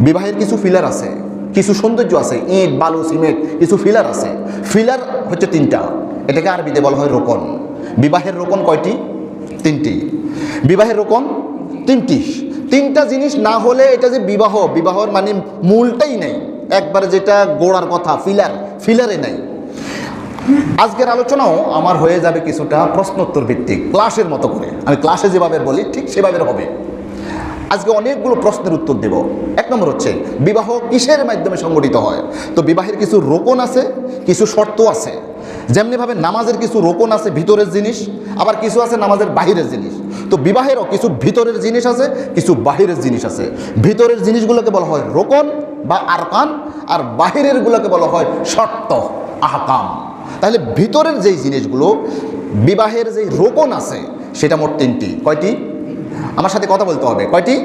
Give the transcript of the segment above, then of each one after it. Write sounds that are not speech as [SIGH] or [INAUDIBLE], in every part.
বিবাহের কিছু ফিলার আছে, কিছু সৌন্দর্য আছে, ইট, বালু, সিমেন্ট, কিছু ফিলার আছে। ফিলার হচ্ছে তিনটা, এটাকে আরবিতে বলা হয় রোকন বিবাহের রোকন কয়টি? তিনটি। বিবাহের রোকন তিনটি। তিনটা জিনিস না হলে এটা যে বিবাহ, বিবাহর মানে মূলটাই নেই। একবারে যেটা গোড়ার কথা ফিলার ফিলারে নেই। আজকের আলোচনাও আমার হয়ে যাবে কিছুটা প্রশ্নোত্তর ভিত্তিক ক্লাসের মতো করে। আমি ক্লাসে যেভাবে বলি, ঠিক সেভাবে হবে। আজকে অনেকগুলো প্রশ্নের উত্তর দেব। এক নম্বর হচ্ছে, বিবাহ কিসের মাধ্যমে সংগঠিত হয়? তো বিবাহের কিছু রোপণ আছে, কিছু শর্ত আছে। যেমনিভাবে নামাজের কিছু রোপণ আছে ভিতরের জিনিস, আবার কিছু আছে নামাজের বাহিরের জিনিস। তো বিবাহেরও কিছু ভিতরের জিনিস আছে, কিছু বাহিরের জিনিস আছে। ভিতরের জিনিসগুলোকে বলা হয় রোকন বা আরকান, আর বাহিরেরগুলোকে বলা হয় শর্ত, আহকাম। তাহলে ভিতরের যেই জিনিসগুলো, বিবাহের যেই রোপণ আছে, সেটা মোট তিনটি। কয়টি? আমার সাথে কথা বলতে হবে। কয়টি?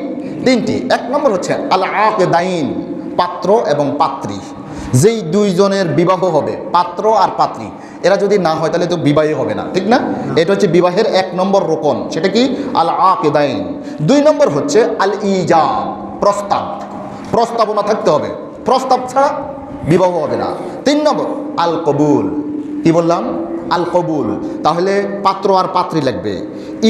তিনটি। এক নম্বর হচ্ছে আল দাইন পাত্র এবং পাত্রী। যেই দুইজনের বিবাহ হবে, পাত্র আর পাত্রী, এরা যদি না হয় তাহলে তো বিবাহই হবে না, ঠিক না? এটা হচ্ছে বিবাহের এক নম্বর রোপণ। সেটা কি? আল দাইন দুই নম্বর হচ্ছে আল ইজাব প্রস্তাব প্রস্তাবনা থাকতে হবে। প্রস্তাব ছাড়া বিবাহ হবে না। তিন নম্বর আল কবুল কি বললাম? আল কবুল তাহলে পাত্র আর পাত্রী লাগবে।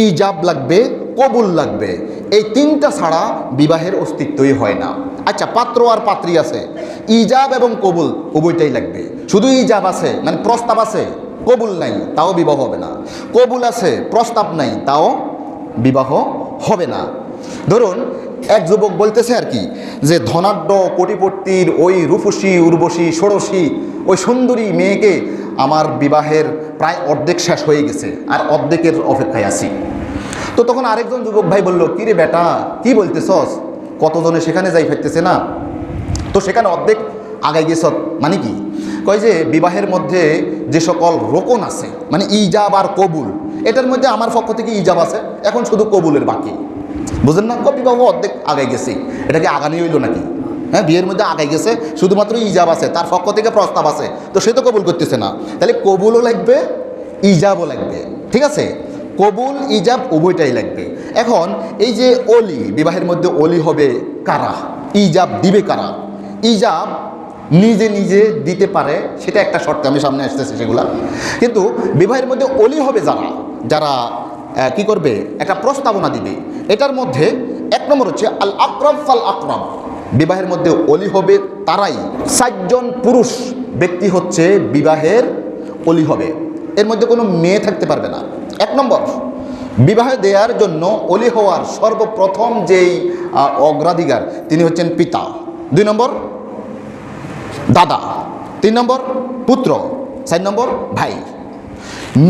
ইজাব লাগবে কবুল লাগবে। এই তিনটা ছাড়া বিবাহের অস্তিত্বই হয় না। আচ্ছা পাত্র আর পাত্রী আছে। ইজাব এবং কবুল উভয়টাই লাগবে। শুধু ইজাব আছে মানে প্রস্তাব আছে, কবুল নাই, তাও বিবাহ হবে না। কবুল আছে, প্রস্তাব নাই, তাও বিবাহ হবে না। ধরুন, এক যুবক বলতেছে আর কি যে, ধনাঢ্য কোটিপট্টির ওই রূপসী, উর্বশী, ষোড়শী, ওই সুন্দরী মেয়েকে আমার বিবাহের প্রায় অর্ধেক শেষ হয়ে গেছে, আর অর্ধেকের অপেক্ষায় আছি। তো তখন আরেকজন যুবক ভাই বলল কি রে বেটা, কি বলতেছস? কতজনে সেখানে যাই ফেরতেছে না? তো সেখানে অর্ধেক আগাই গেছ মানে কি? কয় যে, বিবাহের মধ্যে যে সকল রোকন আছে মানে ইজাব আর কবুল, এটার মধ্যে আমার পক্ষ থেকে ইজাব আছে, এখন শুধু কবুলের বাকি। বুঝলেন না কবি বাবু অর্ধেক আগাই গেছে এটাকে আগানি হইল নাকি? হ্যাঁ বিয়ের মধ্যে আগাই গেছে, শুধুমাত্র ইজাব আছে, তার পক্ষ থেকে প্রস্তাব আছে, তো সে তো কবুল করতেছে না। তাহলে কবুলও লাগবে, ইজাবও লাগবে, ঠিক আছে? কবুল, ইজাব উভয়টাই লাগবে। এখন এই যে অলি, বিবাহের মধ্যে অলি হবে কারা? ইজাব দিবে কারা? ইজাব নিজে নিজে দিতে পারে, সেটা একটা শর্ত, আমি সামনে আসতেছি সেগুলা। কিন্তু বিবাহের মধ্যে অলি হবে যারা? যারা কি করবে? একটা প্রস্তাবনা দিবে। এটার মধ্যে এক নম্বর হচ্ছে আল আকরম ফাল আকরম বিবাহের মধ্যে অলি হবে তারাই। চারজন পুরুষ ব্যক্তি হচ্ছে বিবাহের অলি হবে। এর মধ্যে কোনো মেয়ে থাকতে পারবে না। এক নম্বর, বিবাহ দেওয়ার জন্য অলি হওয়ার সর্বপ্রথম যেই অগ্রাধিকার, তিনি হচ্ছেন পিতা। দুই নম্বর, দাদা। তিন নম্বর, পুত্র। চার নম্বর, ভাই।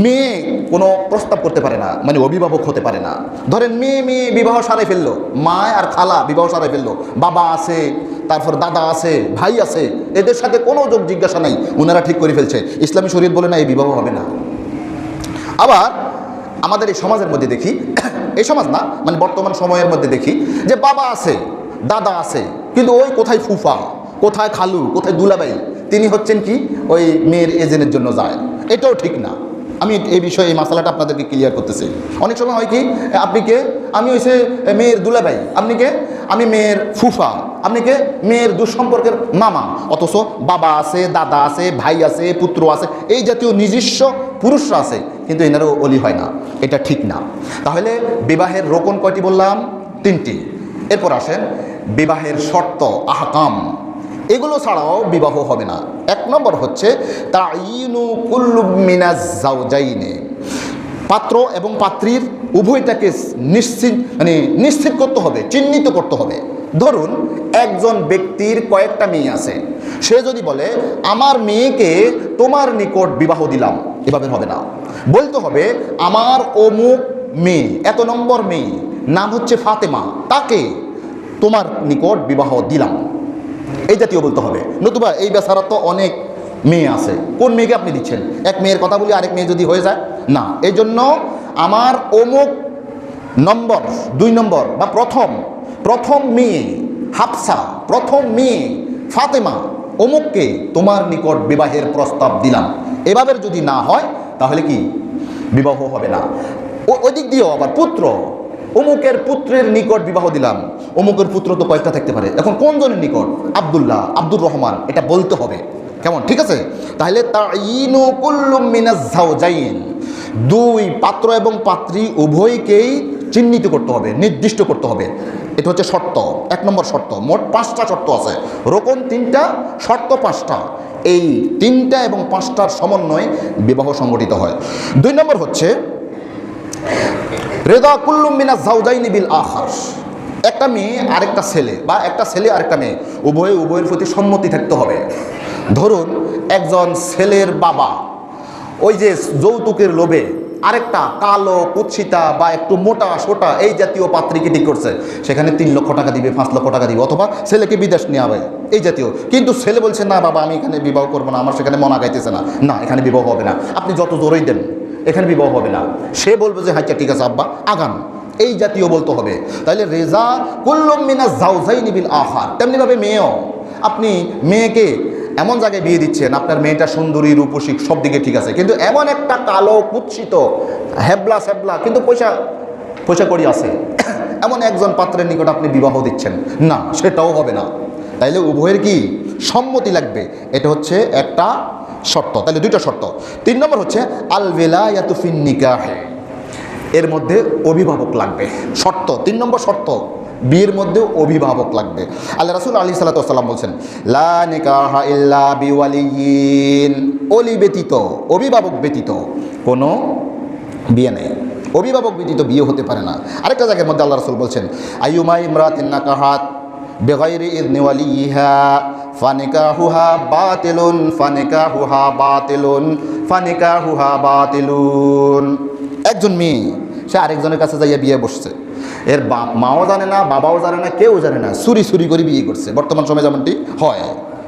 মেয়ে কোনো প্রস্তাব করতে পারে না মানে অভিভাবক হতে পারে না। ধরেন মেয়ে মেয়ে বিবাহ সারাই ফেলল, মা আর খালা বিবাহ সারাই ফেলল, বাবা আছে, তারপর দাদা আছে, ভাই আছে, এদের সাথে কোনো যোগ জিজ্ঞাসা নাই ওনারা ঠিক করে ফেলছে। ইসলামী শরীর বলে না এই বিবাহ হবে না। আবার আমাদের এই সমাজের মধ্যে দেখি, এই সমাজ না মানে বর্তমান সময়ের মধ্যে দেখি যে বাবা আছে, দাদা আছে, কিন্তু ওই কোথায় ফুফা, কোথায় খালু, কোথায় দুলাবাই তিনি হচ্ছেন কি, ওই মেয়ের এজেন্টের জন্য যায়। এটাও ঠিক না। আমি এই বিষয়ে এই মশলাটা আপনাদেরকে ক্লিয়ার করতেছি। অনেক সময় হয় কি, আপনি কে, আমি হয়েছে মেয়ের দুলাভাই, আপনি কে, আমি মেয়ের ফুফা। আপনি কে? মেয়ের দুঃসম্পর্কের মামা। অথচ বাবা আছে, দাদা আছে, ভাই আছে, পুত্র আছে, এই জাতীয় নিজস্ব পুরুষরা আছে, কিন্তু এনারও অলি হয় না। এটা ঠিক না। তাহলে বিবাহের রোকন কয়টি বললাম? তিনটি। এরপর আসেন বিবাহের শর্ত, আহকাম। এগুলো ছাড়াও বিবাহ হবে না। এক নম্বর হচ্ছে পাত্র এবং পাত্রীর উভয়টাকে নিশ্চিত মানে নিশ্চিত করতে হবে, চিহ্নিত করতে হবে। ধরুন, একজন ব্যক্তির কয়েকটা মেয়ে আছে। সে যদি বলে, আমার মেয়েকে তোমার নিকট বিবাহ দিলাম, এভাবে হবে না। বলতে হবে, আমার অমুক মেয়ে, এত নম্বর মেয়ে, নাম হচ্ছে ফাতেমা, তাকে তোমার নিকট বিবাহ দিলাম। এই জাতীয় বলতে হবে। নতুবা এই বেচারা তো অনেক মেয়ে আছে। কোন মেয়েকে আপনি দিচ্ছেন? এক মেয়ের কথা বলি, আরেক মেয়ে যদি হয়ে যায়? না। এই জন্য আমার অমুক নম্বর, দুই নম্বর বা প্রথম প্রথম মেয়ে হাফসা, প্রথম মেয়ে ফাতেমা, অমুককে তোমার নিকট বিবাহের প্রস্তাব দিলাম। এভাবে যদি না হয়, তাহলে কি বিবাহ হবে না? ওই দিক দিয়েও আবার পুত্র, অমুকের পুত্রের নিকট বিবাহ দিলাম। অমুকের পুত্র তো কয়েকটা থাকতে পারে। এখন কোন জনের নিকট? আবদুল্লাহ, আব্দুর রহমান, এটা বলতে হবে। কেমন? ঠিক আছে? তাহলে দুই পাত্র এবং পাত্রী উভয়কেই চিহ্নিত করতে হবে, নির্দিষ্ট করতে হবে। এটা হচ্ছে শর্ত, এক নম্বর শর্ত। মোট পাঁচটা শর্ত আছে। রোকন তিনটা, শর্ত পাঁচটা। এই তিনটা এবং পাঁচটার সমন্বয়ে বিবাহ সংগঠিত হয়। দুই নম্বর হচ্ছে, রেদা কুল্লুম মিনা জাউজাইনি বিল আহার একটা মেয়ে, আরেকটা ছেলে, বা একটা ছেলে, আরেকটা মেয়ে, উভয়ে, উভয়ের প্রতি সম্মতি থাকতে হবে। ধরুন, একজন ছেলের বাবা, ওই যে যৌতুকের লোভে আরেকটা কালো কুৎসিতা বা একটু মোটা সোটা এই জাতীয় পাত্রীকে ঠিক করছে। সেখানে তিন লক্ষ টাকা দিবে, পাঁচ লক্ষ টাকা দিবে, অথবা ছেলেকে বিদেশ নিয়ে হবে এই জাতীয়। কিন্তু ছেলে বলছে, না বাবা, আমি এখানে বিবাহ করব না, আমার সেখানে মনা গাইতেছে না। না, এখানে বিবাহ হবে না। আপনি যত জোরেই দেন, এখানে বিবাহ হবে না। সে বলবে যে হাইচা ঠিক আছে, আব্বা, আগান। এই জাতীয় বলতে হবে। তাহলে রেজা কুল্লম মিনা জাউজাই নিবিল আহার। তেমনিভাবে মেয়েও। আপনি মেয়েকে এমন জায়গায় বিয়ে দিচ্ছেন, আপনার মেয়েটা সুন্দরী, রূপসী সব দিকে ঠিক আছে। কিন্তু এমন একটা কালো, কুৎসিত হ্যাবলা স্যাবলা কিন্তু পয়সা পয়সা করি আছে। [COUGHS] এমন একজন পাত্রের নিকট আপনি বিবাহ দিচ্ছেন। না, সেটাও হবে না। তাইলে উভয়ের কি সম্মতি লাগবে? এটা হচ্ছে একটা শর্ত। তাহলে দুইটা শর্ত। তিন নম্বর হচ্ছে, আল বেলায়াতুফিন নিকাহে। এর মধ্যে অভিভাবক লাগবে। শর্ত, তিন নম্বর শর্ত। বিয়ের মধ্যেও অভিভাবক লাগবে। আল্লাহ রাসুল আলী সাল্লাতাম বলছেন অলি ব্যতীত, অভিভাবক ব্যতীত কোনো বিয়ে নেই। অভিভাবক ব্যতীত বিয়ে হতে পারে না। আরেকটা জায়গার মধ্যে আল্লাহ রাসুল বলছেন, আইয়ুমা ইমরাতিন নাকাহাত বেগাইরি ইদনি হুহা বা তেলুন ফানিকাহুহা হুহা বা তেলুন একজন মেয়ে, সে আরেকজনের কাছে যাইয়া বিয়ে বসছে। এর বাপ মাও জানে না, বাবাও জানে না, কেউ জানে না। চুরি চুরি করে বিয়ে করছে। বর্তমান সময় যেমনটি হয়।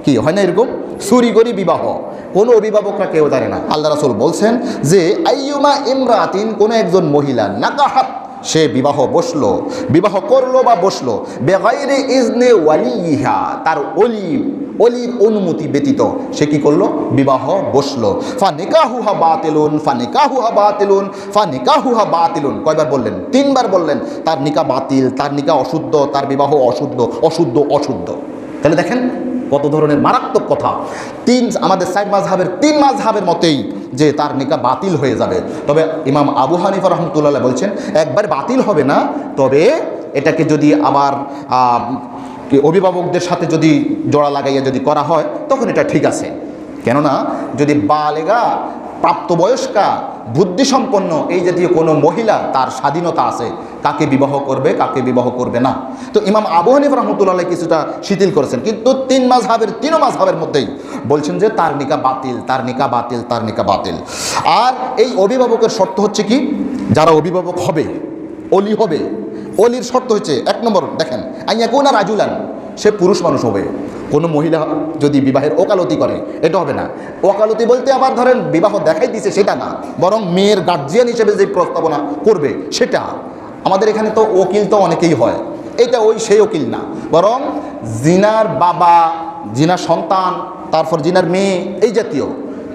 কি, হয় না এরকম? চুরি করে বিবাহ। কোনো অভিভাবকরা কেউ জানে না। আল্লাহ রাসুল বলছেন যে, আইয়ুমা ইমরাতিন, কোনো একজন মহিলা নাকাহাত সে বিবাহ বসল, বিবাহ করল বা বসল, বেগাইরে ইজনে ওয়ালিহা তার অলি অলির অনুমতি ব্যতীত সে কি করল? বিবাহ বসল। ফা নিকাহুহা বাতিলুন, ফা নিকাহুহা বাতিলুন, ফা নিকাহুহা বাতিলুন। কয়বার বললেন? তিনবার বললেন, তার নিকা বাতিল, তার নিকা অশুদ্ধ, তার বিবাহ অশুদ্ধ অশুদ্ধ অশুদ্ধ। তাহলে দেখেন কত ধরনের মারাত্মক কথা। তিন, আমাদের সাইড মাঝহাবের তিন মাঝহাবের মতেই যে তার নিকা বাতিল হয়ে যাবে। তবে ইমাম আবু হানিফা রহমতুল্লাহ বলছেন, একবার বাতিল হবে না, তবে এটাকে যদি আবার অভিভাবকদের সাথে যদি জোড়া লাগাইয়া যদি করা হয়, তখন এটা ঠিক আছে। কেননা, যদি বালেগা প্রাপ্তবয়স্কা, বুদ্ধিসম্পন্ন এই জাতীয় কোনো মহিলা তার স্বাধীনতা আছে, কাকে বিবাহ করবে, কাকে বিবাহ করবে না। তো ইমাম আবু হানিফ রহমতুল্লাহ কিছুটা শিথিল করেছেন। কিন্তু তিন মাঝহাবের তিনও মাঝহাবের মধ্যেই বলছেন যে তার নিকা বাতিল, তার নিকা বাতিল, তার নিকা বাতিল। আর এই অভিভাবকের শর্ত হচ্ছে কি? যারা অভিভাবক হবে, অলি হবে, অলির শর্ত হচ্ছে, এক নম্বর দেখেন আইয়া কোন রাজুলান, সে পুরুষ মানুষ হবে। কোনো মহিলা যদি বিবাহের ওকালতি করে, এটা হবে না। ওকালতি বলতে আবার ধরেন বিবাহ দেখাই দিছে সেটা না, বরং মেয়ের গার্জিয়ান হিসেবে যে প্রস্তাবনা করবে সেটা। আমাদের এখানে তো ওকিল তো অনেকেই হয়। এটা ওই সেই ওকিল না। বরং জিনার বাবা, জিনার সন্তান, তারপর জিনার মেয়ে, এই জাতীয়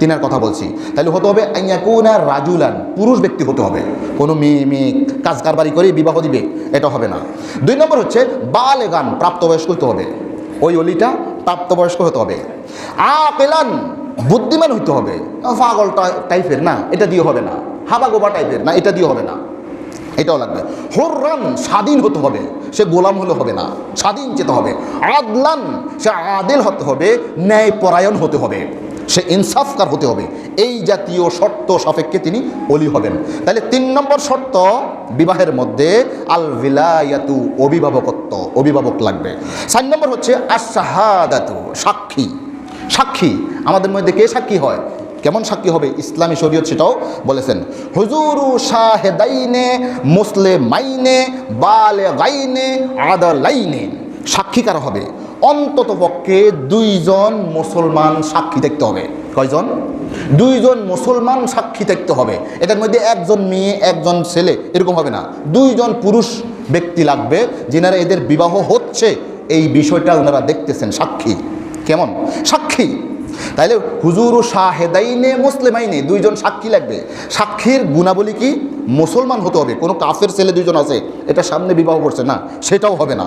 তিনার কথা বলছি। তাহলে হতে হবে আইয়াকুনা রাজুলান, পুরুষ ব্যক্তি হতে হবে। কোনো মেয়ে মেয়ে কাজ কারবারি করে বিবাহ দিবে, এটা হবে না। দুই নম্বর হচ্ছে বাল গান প্রাপ্তবয়স্ক হতে হবে। ওই অলিটা প্রাপ্তবয়স্ক হতে হবে। আকেলান বুদ্ধিমান হইতে হবে। পাগল টাইপের না, এটা দিয়ে হবে না। হাবা গোবা টাইপের না, এটা দিয়ে হবে না। এটাও লাগবে। হররান স্বাধীন হতে হবে, সে গোলাম হলে হবে না। স্বাধীন যেতে হবে। আদলান সে আদেল হতে হবে ন্যায় পরায়ণ হতে হবে। সে ইনসাফকার হতে হবে। এই জাতীয় শর্ত সাপেক্ষে তিনি অলি হবেন। তাহলে তিন নম্বর শর্ত, বিবাহের মধ্যে আল ভিলায়াতু অভিভাবকত্ব, অভিভাবক লাগবে। চার নম্বর হচ্ছে আশাহাদাতু সাক্ষী। সাক্ষী, আমাদের মধ্যে কে সাক্ষী হয়? কেমন সাক্ষী হবে? ইসলামী শরীয়ত সেটাও বলেছেন। হুজুরু শাহেদাইনে মুসলে মাইনে বালে গাইনে আদালাইনে। সাক্ষী কারা হবে? অন্তত পক্ষে দুইজন মুসলমান সাক্ষী দেখতে হবে। কয়জন? দুইজন মুসলমান সাক্ষী দেখতে হবে। এটার মধ্যে একজন মেয়ে, একজন ছেলে, এরকম হবে না। দুইজন পুরুষ ব্যক্তি লাগবে যেনারা এদের বিবাহ হচ্ছে। এই বিষয়টা ওনারা দেখতেছেন সাক্ষী। কেমন? সাক্ষী। তাইলে হুজুর শাহেদাইনে মুসলিমাইনে দুইজন সাক্ষী লাগবে। সাক্ষীর গুণাবলী কি? মুসলমান হতে হবে। কোনো কাফের ছেলে দুইজন আছে, এটা সামনে বিবাহ করছে না, সেটাও হবে না।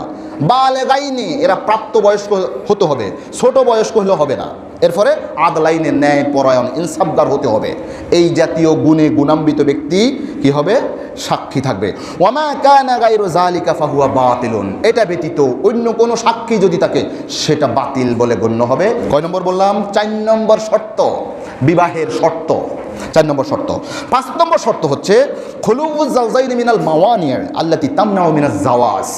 বালে গাইনি এরা প্রাপ্তবয়স্ক হতে হবে ছোট বয়স্ক হলে হবে না। এরপরে আদলাইনে ন্যায় পরায়ণ ইনসাফদার হতে হবে। এই জাতীয় গুণে গুণাম্বিত ব্যক্তি কি হবে? সাক্ষী থাকবে। ওয়ামা কানা গাইরু জালিকা ফাহুয়া বাতিলুন। এটা ব্যতীত অন্য কোনো সাক্ষী যদি থাকে সেটা বাতিল বলে গণ্য হবে। কয় নম্বর বললাম? চার নম্বর শর্ত, বিবাহের শর্ত। চার নম্বর শর্ত। পাঁচ নম্বর শর্ত হচ্ছে খলুজাউজাইন মিনাল মাওয়ানিয়ার আল্লাতি তামনাউ মিনাজ জাওয়াজ।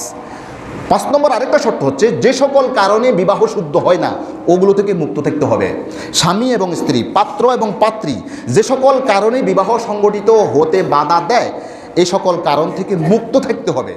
পাঁচ নম্বর আরেকটা শর্ত হচ্ছে, যে সকল কারণে বিবাহ শুদ্ধ হয় না, ওগুলো থেকে মুক্ত থাকতে হবে। স্বামী এবং স্ত্রী, পাত্র এবং পাত্রী, যে সকল কারণে বিবাহ সংগঠিত হতে বাধা দেয় এই সকল কারণ থেকে মুক্ত থাকতে হবে।